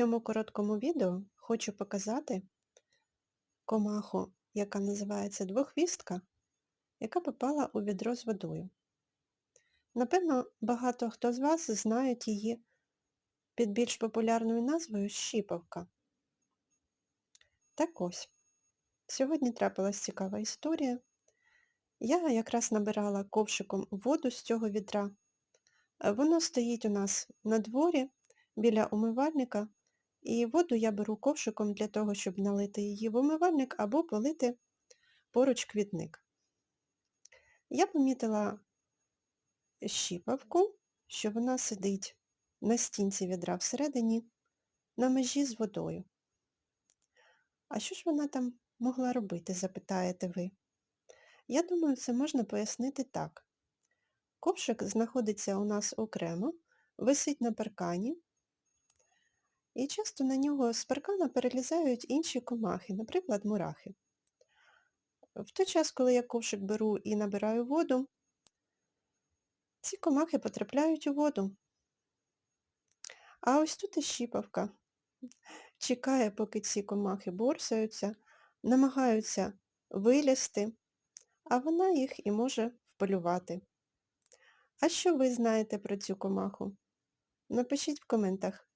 цьому короткому відео хочу показати комаху, яка називається двохвістка, яка попала у відро з водою. Напевно, багато хто з вас знають її під більш популярною назвою щіпавка. Так ось, сьогодні трапилась цікава історія. Я якраз набирала ковшиком воду з цього відра. Воно стоїть у нас на дворі біля умивальника, і воду я беру ковшиком для того, щоб налити її в умивальник або полити поруч квітник. Я помітила щіпавку, що вона сидить на стінці відра всередині, на межі з водою. А що ж вона там могла робити, запитаєте ви? Я думаю, це можна пояснити так. Ковшик знаходиться у нас окремо, висить на паркані, і часто на нього з паркана перелізають інші комахи, наприклад, мурахи. В той час, коли я ковшик беру і набираю воду, ці комахи потрапляють у воду. А ось тут і щіпавка. Чекає, поки ці комахи борсаються, намагаються вилізти, а вона їх і може вполювати. А що ви знаєте про цю комаху? Напишіть в коментах.